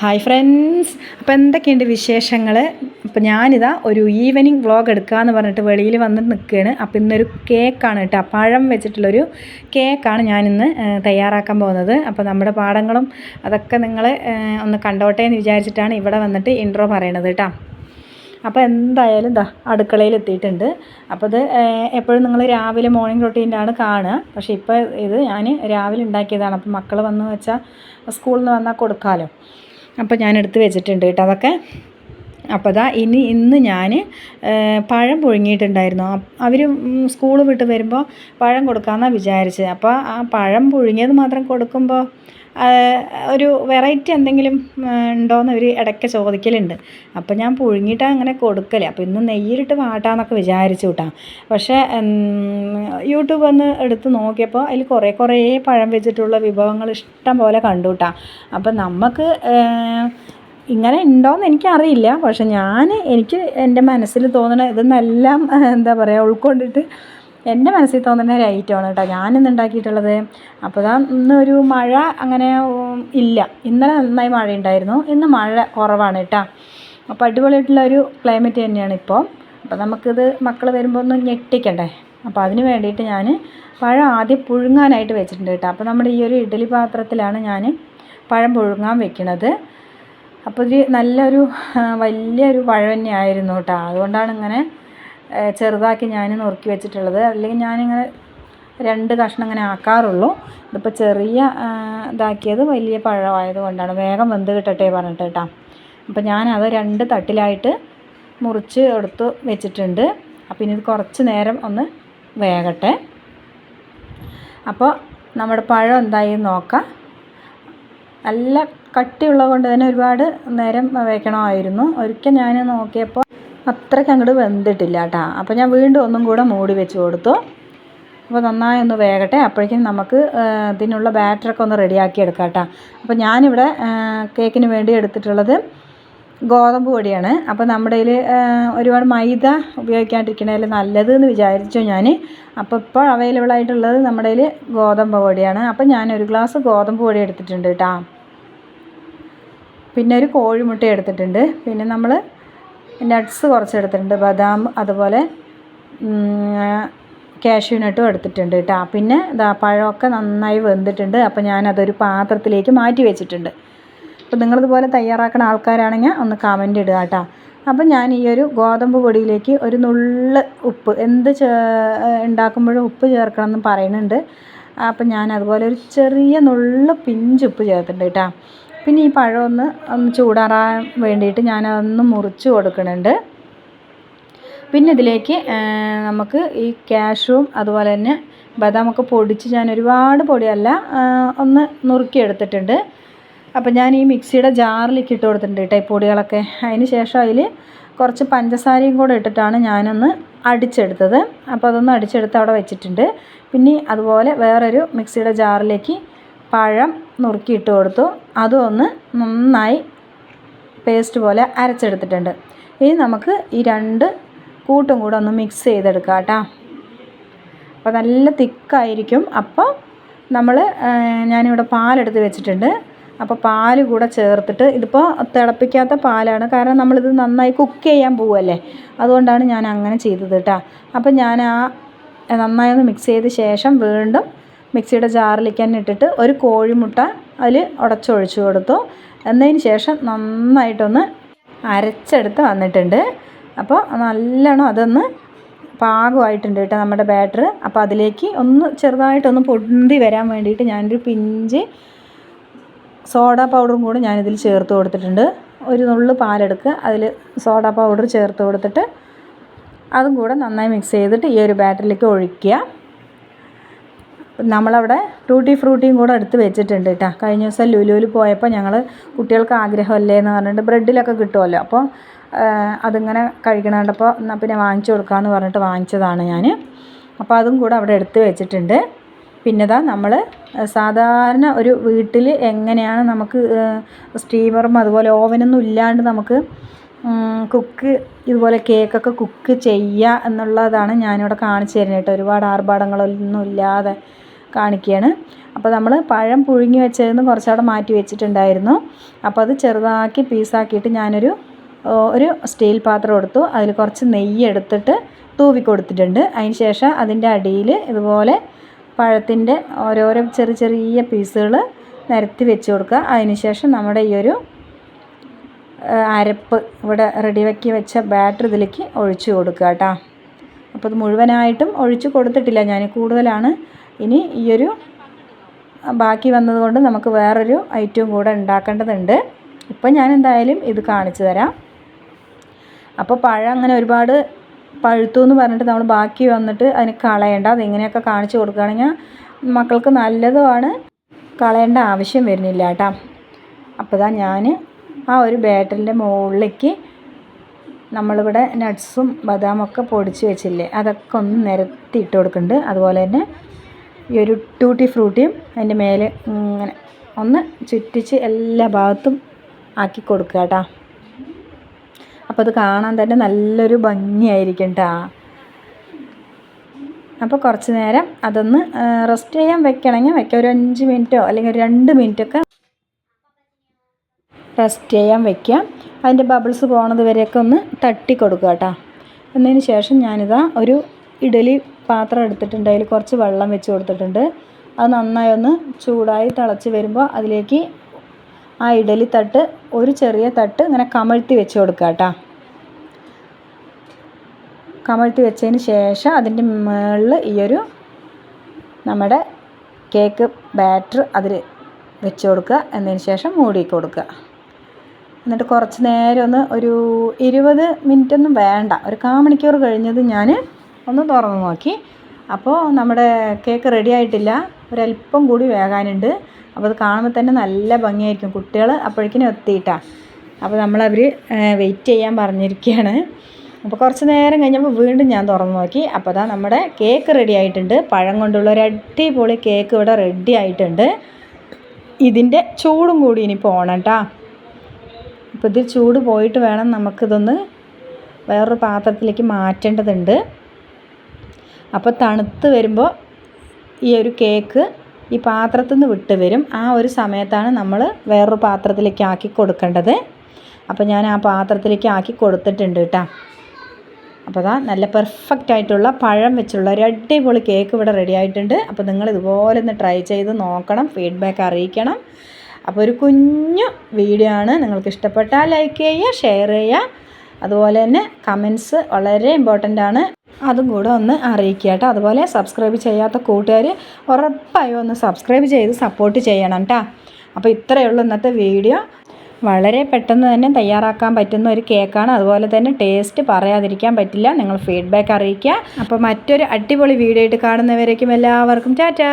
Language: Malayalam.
ഹായ് ഫ്രണ്ട്സ് അപ്പോൾ എന്തൊക്കെയുണ്ട് വിശേഷങ്ങൾ അപ്പോൾ ഞാനിതാ ഒരു ഈവനിങ് വ്ളോഗ് എടുക്കാമെന്ന് പറഞ്ഞിട്ട് വെളിയിൽ വന്ന് നിൽക്കുകയാണ് അപ്പോൾ ഇന്നൊരു കേക്കാണ് കേട്ടോ. പഴം വെച്ചിട്ടുള്ളൊരു കേക്കാണ് ഞാനിന്ന് തയ്യാറാക്കാൻ പോകുന്നത്. അപ്പോൾ നമ്മുടെ പാടങ്ങളും അതൊക്കെ നിങ്ങൾ ഒന്ന് കണ്ടോട്ടെ എന്ന് വിചാരിച്ചിട്ടാണ് ഇവിടെ വന്നിട്ട് ഇൻട്രോ പറയണത് കേട്ടോ. അപ്പോൾ എന്തായാലും ദാ അടുക്കളയിൽ എത്തിയിട്ടുണ്ട്. അപ്പോൾ ഇത് എപ്പോഴും നിങ്ങൾ രാവിലെ മോർണിംഗ് റൊട്ടീന്റെ ആണ് കാണുക. പക്ഷേ ഇപ്പോൾ ഇത് ഞാൻ രാവിലെ ഉണ്ടാക്കിയതാണ്. അപ്പോൾ മക്കൾ വന്ന് വെച്ചാൽ സ്കൂളിൽ നിന്ന് വന്നാൽ കൊടുക്കാമല്ലോ അപ്പോൾ ഞാൻ എടുത്ത് വെച്ചിട്ടുണ്ട് കേട്ടോ അതൊക്കെ. അപ്പോൾ അതാ ഇനി ഇന്ന് ഞാൻ പഴം പുഴുങ്ങിയിട്ടുണ്ടായിരുന്നു. അവർ സ്കൂൾ വിട്ട് വരുമ്പോൾ പഴം കൊടുക്കാമെന്നാണ് വിചാരിച്ചത്. അപ്പോൾ ആ പഴം പുഴുങ്ങിയത് മാത്രം കൊടുക്കുമ്പോൾ ഒരു വെറൈറ്റി എന്തെങ്കിലും ഉണ്ടോയെന്ന് അവർ ഇടയ്ക്ക് ചോദിക്കലുണ്ട്. അപ്പോൾ ഞാൻ പുഴുങ്ങിയിട്ട് അങ്ങനെ കൊടുക്കൽ. അപ്പോൾ ഇന്ന് നെയ്യിലിട്ട് വാട്ടാന്നൊക്കെ വിചാരിച്ചു കൂട്ടാം പക്ഷേ യൂട്യൂബ് ഒന്ന് എടുത്ത് നോക്കിയപ്പോൾ അതിൽ കുറേ കുറേ പഴം വെച്ചിട്ടുള്ള വിഭവങ്ങൾ ഇഷ്ടം പോലെ കണ്ടു കൂട്ടാം അപ്പം നമുക്ക് ഇങ്ങനെ ഉണ്ടോയെന്ന് എനിക്കറിയില്ല. പക്ഷെ ഞാൻ എനിക്ക് എന്റെ മനസ്സിൽ തോന്നണ ഇതെന്നെല്ലാം എന്താ പറയുക ഉൾക്കൊണ്ടിട്ട് എന്റെ മനസ്സിൽ തോന്നുന്ന ഒരു ഐറ്റമാണ് കേട്ടോ ഞാനിന്ന് ഉണ്ടാക്കിയിട്ടുള്ളത്. അപ്പോൾ ഇതാ ഇന്നൊരു മഴ അങ്ങനെ ഇല്ല. ഇന്നലെ നന്നായി മഴ ഉണ്ടായിരുന്നു ഇന്ന് മഴ കുറവാണ് കേട്ടോ. അപ്പോൾ അടിപൊളിയായിട്ടുള്ള ഒരു ക്ലൈമറ്റ് തന്നെയാണ് ഇപ്പോൾ. അപ്പോൾ നമുക്കിത് മക്കൾ വരുമ്പോൾ ഒന്ന് ഞെട്ടിക്കണ്ടേ? അപ്പോൾ അതിന് വേണ്ടിയിട്ട് ഞാൻ പഴം ആദ്യം പുഴുങ്ങാനായിട്ട് വെച്ചിട്ടുണ്ട് കേട്ടോ. അപ്പോൾ നമ്മുടെ ഈ ഒരു ഇഡ്ഡലി പാത്രത്തിലാണ് ഞാൻ പഴം പുഴുങ്ങാൻ വെക്കുന്നത് അപ്പോൾ ഇത് നല്ലൊരു വലിയൊരു പഴം തന്നെയായിരുന്നു കേട്ടോ. അതുകൊണ്ടാണ് ഇങ്ങനെ ചെറുതാക്കി ഞാൻ നുറുക്കി വെച്ചിട്ടുള്ളത്. അല്ലെങ്കിൽ ഞാനിങ്ങനെ രണ്ട് കഷ്ണം ഇങ്ങനെ ആക്കാറുള്ളൂ. ഇതിപ്പോൾ ചെറിയ ഇതാക്കിയത് വലിയ പഴമായത് കൊണ്ടാണ്. വേഗം വെന്ത് കിട്ടട്ടെ പറഞ്ഞിട്ട് കേട്ടോ. അപ്പോൾ ഞാനത് രണ്ട് തട്ടിലായിട്ട് മുറിച്ച് എടുത്ത് വെച്ചിട്ടുണ്ട്. അപ്പോൾ ഇനി ഇത് കുറച്ച് നേരം ഒന്ന് വേകട്ടെ. അപ്പോൾ നമ്മുടെ പഴം എന്തായി നോക്കാം. നല്ല കട്ടിയുള്ളത് കൊണ്ട് തന്നെ ഒരുപാട് നേരം വേക്കണമായിരുന്നു ഒരിക്കൽ ഞാൻ നോക്കിയപ്പോൾ അത്രയ്ക്ക് അങ്ങോട്ട് വെന്തിട്ടില്ല കേട്ടോ അപ്പോൾ ഞാൻ വീണ്ടും ഒന്നും കൂടെ മൂടി വെച്ച് കൊടുത്തു. അപ്പോൾ നന്നായി ഒന്ന് വേകട്ടെ. അപ്പോഴേക്കും നമുക്ക് ഇതിനുള്ള ബാറ്ററൊക്കെ ഒന്ന് റെഡിയാക്കി എടുക്കാം കേട്ടോ അപ്പോൾ ഞാനിവിടെ കേക്കിന് വേണ്ടി എടുത്തിട്ടുള്ളത് ഗോതമ്പ് പൊടിയാണ്. അപ്പോൾ നമ്മുടെ കയ്യിൽ ഒരുപാട് മൈദ ഉപയോഗിക്കാണ്ടിരിക്കണതിൽ നല്ലത് എന്ന് വിചാരിച്ചു ഞാൻ അപ്പോൾ ഇപ്പോൾ അവൈലബിൾ ആയിട്ടുള്ളത് നമ്മുടെ കയ്യിൽ ഗോതമ്പ് പൊടിയാണ്. അപ്പോൾ ഞാൻ ഒരു ഗ്ലാസ് ഗോതമ്പ് പൊടി എടുത്തിട്ടുണ്ട് കേട്ടോ പിന്നെ ഒരു കോഴിമുട്ട എടുത്തിട്ടുണ്ട്. പിന്നെ നമ്മൾ നട്ട്സ് കുറച്ച് എടുത്തിട്ടുണ്ട് ബദാം അതുപോലെ കാഷ്യൂ നട്ടും എടുത്തിട്ടുണ്ട് കേട്ടോ. പിന്നെ ഇതാ പഴമൊക്കെ നന്നായി വെന്തിട്ടുണ്ട്. അപ്പോൾ ഞാനതൊരു പാത്രത്തിലേക്ക് മാറ്റി വെച്ചിട്ടുണ്ട്. അപ്പോൾ നിങ്ങളിതുപോലെ തയ്യാറാക്കുന്ന ആൾക്കാരാണെങ്കിൽ ഒന്ന് കമന്റ് ഇടുക കേട്ടോ. അപ്പം ഞാൻ ഈ ഒരു ഗോതമ്പ് പൊടിയിലേക്ക് ഒരു നുള്ള് ഉപ്പ് എന്ത് ചേ ഉണ്ടാക്കുമ്പോഴും ഉപ്പ് ചേർക്കണം എന്ന് പറയുന്നുണ്ട്. അപ്പം ഞാൻ അതുപോലെ ഒരു ചെറിയ നുള്ള് പിഞ്ച് ഉപ്പ് ചേർത്തിട്ടുണ്ട് കേട്ടോ. പിന്നെ ഈ പഴം ഒന്ന് ചൂടാറാൻ വേണ്ടിയിട്ട് ഞാനതൊന്ന് മുറിച്ച് കൊടുക്കുന്നുണ്ട്. പിന്നെ ഇതിലേക്ക് നമുക്ക് ഈ ക്യാഷും അതുപോലെ തന്നെ ബദാമൊക്കെ പൊടിച്ച് ഞാൻ ഒരുപാട് പൊടിയല്ല ഒന്ന് നുറുക്കിയെടുത്തിട്ടുണ്ട്. അപ്പം ഞാൻ ഈ മിക്സിയുടെ ജാറിലേക്ക് ഇട്ട് കൊടുത്തിട്ടുണ്ട് കേട്ടോ ഈ പൊടികളൊക്കെ. അതിന് ശേഷം അതിൽ കുറച്ച് പഞ്ചസാരയും കൂടെ ഇട്ടിട്ടാണ് ഞാനൊന്ന് അടിച്ചെടുത്തത്. അപ്പോൾ അതൊന്ന് അടിച്ചെടുത്ത് അവിടെ വെച്ചിട്ടുണ്ട്. പിന്നെ അതുപോലെ വേറൊരു മിക്സിയുടെ ജാറിലേക്ക് പഴം നുറുക്കി ഇട്ട് കൊടുത്തു. അതും ഒന്ന് നന്നായി പേസ്റ്റ് പോലെ അരച്ചെടുത്തിട്ടുണ്ട്. ഇനി നമുക്ക് ഈ രണ്ട് കൂട്ടും കൂടെ ഒന്ന് മിക്സ് ചെയ്തെടുക്കാം കേട്ടോ. അപ്പോൾ നല്ല തിക്കായിരിക്കും. അപ്പോൾ നമ്മൾ ഞാനിവിടെ പാലെടുത്ത് വെച്ചിട്ടുണ്ട്. അപ്പോൾ പാൽ കൂടെ ചേർത്തിട്ട് ഇതിപ്പോൾ തിളപ്പിക്കാത്ത പാലാണ്. കാരണം നമ്മളിത് നന്നായി കുക്ക് ചെയ്യാൻ പോവല്ലേ? അതുകൊണ്ടാണ് ഞാൻ അങ്ങനെ ചെയ്തത് കേട്ടോ. അപ്പോൾ ഞാൻ ആ നന്നായി ഒന്ന് മിക്സ് ചെയ്ത ശേഷം വീണ്ടും മിക്സിയുടെ ജാറിലേക്ക് തന്നെ ഇട്ടിട്ട് ഒരു കോഴിമുട്ട അതിൽ ഉടച്ചൊഴിച്ചു കൊടുത്തു. എന്നതിന് ശേഷം നന്നായിട്ടൊന്ന് അരച്ചെടുത്ത് വന്നിട്ടുണ്ട്. അപ്പോൾ നല്ലോണം അതൊന്ന് പാകമായിട്ടുണ്ട് കേട്ടോ നമ്മുടെ ബാറ്റർ. അപ്പോൾ അതിലേക്ക് ഒന്ന് ചെറുതായിട്ടൊന്ന് പൊന്തി വരാൻ വേണ്ടിയിട്ട് ഞാനൊരു പിഞ്ച് സോഡ പൗഡറും കൂടി ഞാനിതിൽ ചേർത്ത് കൊടുത്തിട്ടുണ്ട്. ഒരു നുള്ളു പാലെടുക്കുക അതിൽ സോഡ പൗഡർ ചേർത്ത് കൊടുത്തിട്ട് അതും കൂടെ നന്നായി മിക്സ് ചെയ്തിട്ട് ഈ ഒരു ബാറ്ററിലേക്ക് ഒഴിക്കുക. നമ്മളവിടെ ടൂട്ടി ഫ്രൂട്ടിയും കൂടെ എടുത്ത് വെച്ചിട്ടുണ്ട് കേട്ടോ കഴിഞ്ഞ ദിവസം ലുലുവിൽ പോയപ്പോൾ ഞങ്ങൾ കുട്ടികൾക്ക് ആഗ്രഹമല്ലേ എന്ന് പറഞ്ഞിട്ട് ബ്രെഡിലൊക്കെ കിട്ടുമല്ലോ. അപ്പോൾ അതിങ്ങനെ കഴിക്കണ കണ്ടപ്പോൾ എന്നാൽ പിന്നെ വാങ്ങിച്ചു കൊടുക്കാമെന്ന് പറഞ്ഞിട്ട് വാങ്ങിച്ചതാണ് ഞാൻ. അപ്പോൾ അതും കൂടെ അവിടെ എടുത്ത് വെച്ചിട്ടുണ്ട്. പിന്നെതാ നമ്മൾ സാധാരണ ഒരു വീട്ടിൽ എങ്ങനെയാണ് നമുക്ക് സ്റ്റീമറും അതുപോലെ ഓവനൊന്നും ഇല്ലാണ്ട് നമുക്ക് കുക്ക് ഇതുപോലെ കേക്കൊക്കെ കുക്ക് ചെയ്യുക എന്നുള്ളതാണ് ഞാനിവിടെ കാണിച്ചു തരുന്നത് കേട്ടോ ഒരുപാട് ആർഭാടങ്ങളൊന്നും ഇല്ലാതെ കാണിക്കുകയാണ് അപ്പോൾ നമ്മൾ പഴം പുഴുങ്ങി വെച്ചതിന് കുറച്ചവിടെ മാറ്റി വെച്ചിട്ടുണ്ടായിരുന്നു. അപ്പോൾ അത് ചെറുതാക്കി പീസാക്കിയിട്ട് ഞാനൊരു ഒരു സ്റ്റീൽ പാത്രം എടുത്തു. അതിൽ കുറച്ച് നെയ്യ് എടുത്തിട്ട് തൂവി കൊടുത്തിട്ടുണ്ട്. അതിന് ശേഷം അതിന്റെ അടിയിൽ ഇതുപോലെ പഴത്തിന്റെ ഓരോരോ ചെറിയ ചെറിയ പീസുകൾ നിരത്തി വെച്ച് കൊടുക്കുക. അതിന് ശേഷം നമ്മുടെ ഈ ഒരു അരപ്പ് ഇവിടെ റെഡി റെഡിയാക്കി വെച്ച ബാറ്റർ ഇതിലേക്ക് ഒഴിച്ചു കൊടുക്കുക കേട്ടോ. അപ്പോൾ ഇത് മുഴുവനായിട്ടും ഒഴിച്ചു കൊടുത്തിട്ടില്ല. ഞാൻ കൂടുതലാണ് ഇനി ഈയൊരു ബാക്കി വന്നതുകൊണ്ട് നമുക്ക് വേറൊരു ഐറ്റവും കൂടെ ഉണ്ടാക്കേണ്ടതുണ്ട്. ഇപ്പം ഞാൻ എന്തായാലും ഇത് കാണിച്ചു തരാം. അപ്പോൾ പഴം അങ്ങനെ ഒരുപാട് പഴുത്തു എന്ന് പറഞ്ഞിട്ട് നമ്മൾ ബാക്കി വന്നിട്ട് അതിന് കളയണ്ട. അതിങ്ങനെയൊക്കെ കാണിച്ചു കൊടുക്കുകയാണെങ്കിൽ മക്കൾക്ക് നല്ലതുമാണ്. കളയേണ്ട ആവശ്യം വരുന്നില്ല കേട്ടോ. അപ്പോൾ ഇതാ ഞാൻ ആ ഒരു ബാറ്ററിന്റെ മുകളിലേക്ക് നമ്മളിവിടെ നട്ട്സും ബദാമൊക്കെ പൊടിച്ച് വെച്ചില്ലേ അതൊക്കെ ഒന്ന് നിരത്തി ഇട്ട് കൊടുക്കുന്നുണ്ട്. അതുപോലെ തന്നെ ഈ ഒരു ടൂട്ടി ഫ്രൂട്ടിയും അതിന്റെ മേലെ ഇങ്ങനെ ഒന്ന് ചുറ്റിച്ച് എല്ലാ ഭാഗത്തും ആക്കി കൊടുക്കുക കേട്ടോ. അപ്പോൾ അത് കാണാൻ തന്നെ നല്ലൊരു ഭംഗിയായിരിക്കും കേട്ടോ. അപ്പോൾ കുറച്ച് നേരം അതൊന്ന് റെസ്റ്റ് ചെയ്യാൻ വെക്കണമെങ്കിൽ വെക്കാം. ഒരു അഞ്ച് മിനിറ്റോ അല്ലെങ്കിൽ ഒരു രണ്ട് മിനിറ്റൊക്കെ റെസ്റ്റ് ചെയ്യാൻ വെക്കാം അതിന്റെ ബബിൾസ് പോണത് വരെയൊക്കെ ഒന്ന് തട്ടി കൊടുക്കുക കേട്ടോ. എന്നതിന് ശേഷം ഞാനിതാ ഒരു ഇഡലി പാത്രം എടുത്തിട്ടുണ്ട്. അതിൽ കുറച്ച് വെള്ളം വെച്ച് കൊടുത്തിട്ടുണ്ട്. അത് നന്നായി ഒന്ന് ചൂടായി തിളച്ച് വരുമ്പോൾ അതിലേക്ക് ആ ഇഡലി തട്ട് ഒരു ചെറിയ തട്ട് ഇങ്ങനെ കമഴ്ത്തി വെച്ച് കൊടുക്കുക കേട്ടോ. കമഴ്ത്തി വെച്ചതിന് ശേഷം അതിന്റെ മുകളിൽ ഈയൊരു നമ്മുടെ കേക്ക് ബാറ്റർ അതിൽ വെച്ച് കൊടുക്കുക. എന്നതിന് ശേഷം മൂടി കൊടുക്കുക. എന്നിട്ട് കുറച്ച് നേരം ഒന്ന് ഒരു ഇരുപത് മിനിറ്റ് ഒന്നും വേണ്ട. ഒരു കാ മണിക്കൂർ കഴിഞ്ഞത് ഞാൻ ഒന്ന് തുറന്ന് നോക്കി. അപ്പോൾ നമ്മുടെ കേക്ക് റെഡി ആയിട്ടില്ല. ഒരല്പം കൂടി വേകാനുണ്ട്. അപ്പോൾ അത് കാണുമ്പോൾ തന്നെ നല്ല ഭംഗിയായിരിക്കും. കുട്ടികൾ അപ്പോഴേക്കിനും എത്തിയിട്ടാണ് അപ്പോൾ നമ്മളവർ വെയിറ്റ് ചെയ്യാൻ പറഞ്ഞിരിക്കുകയാണ് അപ്പോൾ കുറച്ച് നേരം കഴിഞ്ഞപ്പോൾ വീണ്ടും ഞാൻ തുറന്ന് നോക്കി. അപ്പോൾ അതാ നമ്മുടെ കേക്ക് റെഡി ആയിട്ടുണ്ട്. പഴം കൊണ്ടുള്ള ഒരു അടിപൊളി കേക്ക് ഇവിടെ റെഡി ആയിട്ടുണ്ട്. ഇതിന്റെ ചൂടും കൂടി ഇനി പോകണം കേട്ടോ അപ്പോൾ ഇതിൽ ചൂട് പോയിട്ട് വേണം നമുക്കിതൊന്ന് വേറൊരു പാത്രത്തിലേക്ക് മാറ്റേണ്ടതുണ്ട്. അപ്പോൾ തണുത്ത് വരുമ്പോൾ ഈ ഒരു കേക്ക് ഈ പാത്രത്തിൽ നിന്ന് വിട്ട് വരും. ആ ഒരു സമയത്താണ് നമ്മൾ വേറൊരു പാത്രത്തിലേക്ക് ആക്കി കൊടുക്കേണ്ടത്. അപ്പോൾ ഞാൻ ആ പാത്രത്തിലേക്ക് ആക്കി കൊടുത്തിട്ടുണ്ട് കേട്ടോ. അപ്പോൾ അതാ നല്ല പെർഫെക്റ്റ് ആയിട്ടുള്ള പഴം വെച്ചുള്ള ഒരു അടിപൊളി കേക്ക് ഇവിടെ റെഡി ആയിട്ടുണ്ട്. അപ്പോൾ നിങ്ങൾ ഇതുപോലെ ഒന്ന് ട്രൈ ചെയ്ത് നോക്കണം ഫീഡ്ബാക്ക് അറിയിക്കണം. അപ്പോൾ ഒരു കുഞ്ഞു വീഡിയോ ആണ്. നിങ്ങൾക്ക് ഇഷ്ടപ്പെട്ടാൽ ലൈക്ക് ചെയ്യുക ഷെയർ ചെയ്യുക. അതുപോലെ തന്നെ കമൻസ് വളരെ ഇമ്പോർട്ടന്റ് ആണ്. അതും കൂടെ ഒന്ന് അറിയിക്കുക കേട്ടോ. അതുപോലെ സബ്സ്ക്രൈബ് ചെയ്യാത്ത കൂട്ടുകാർ ഉറപ്പായും ഒന്ന് സബ്സ്ക്രൈബ് ചെയ്ത് സപ്പോർട്ട് ചെയ്യണം കേട്ടോ അപ്പോൾ ഇത്രയേ ഉള്ളൂ ഇന്നത്തെ വീഡിയോ. വളരെ പെട്ടെന്ന് തന്നെ തയ്യാറാക്കാൻ പറ്റുന്ന ഒരു കേക്കാണ്. അതുപോലെ തന്നെ ടേസ്റ്റ് പറയാതിരിക്കാൻ പറ്റില്ല. നിങ്ങൾ ഫീഡ്ബാക്ക് അറിയിക്കുക. അപ്പോൾ മറ്റൊരു അടിപൊളി വീഡിയോ ആയിട്ട് കാണുന്നവരേക്കും എല്ലാവർക്കും ടാറ്റാ.